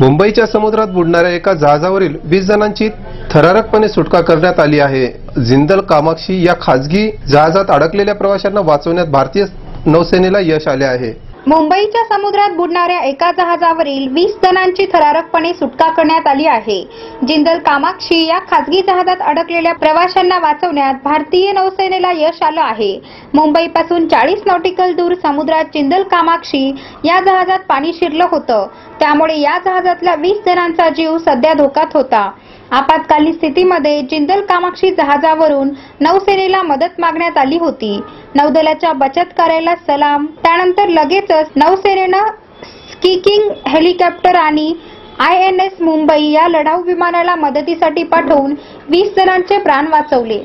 मुंबईच्या समुद्रात बुडणाऱ्या एका जहाजावरील वीस जणांची थरारकपणे सुटका करण्यात आली आहे. जिंदल कामाक्षी या खासगी जहाजात अडकलेल्या प्रवाशांना वाचवण्यात भारतीय नौसेनेला यश आले आहे. मुंबईच्या समुद्रात बुडणाऱ्या एका जहाजावरील वीस जणांची थरारकपणे सुटका करण्यात आली आहे. जिंदल कामाक्षी या खासगी जहाजात अडकलेल्या प्रवाशांना वाचवण्यात भारतीय नौसेनेला यश आलं आहे. मुंबईपासून चाळीस नॉटिकल दूर समुद्रात चिंदल कामाक्षी या जहाजात पाणी शिरलं होतं. त्यामुळे या जहाजातल्या वीस जणांचा जीव सध्या धोक्यात होता. आपत्कालीन स्थितीमध्ये जिंदल कामाक्षी जहाजावरून नौसेनेला मदत मागण्यात आली होती. नौदलाच्या बचत कार्याला सलाम. त्यानंतर लगेचच नौसेनेनं स्किकिंग हेलिकॉप्टर आणि आय एन एस मुंबई या लढाऊ विमानाला मदतीसाठी पाठवून वीस जणांचे प्राण वाचवले.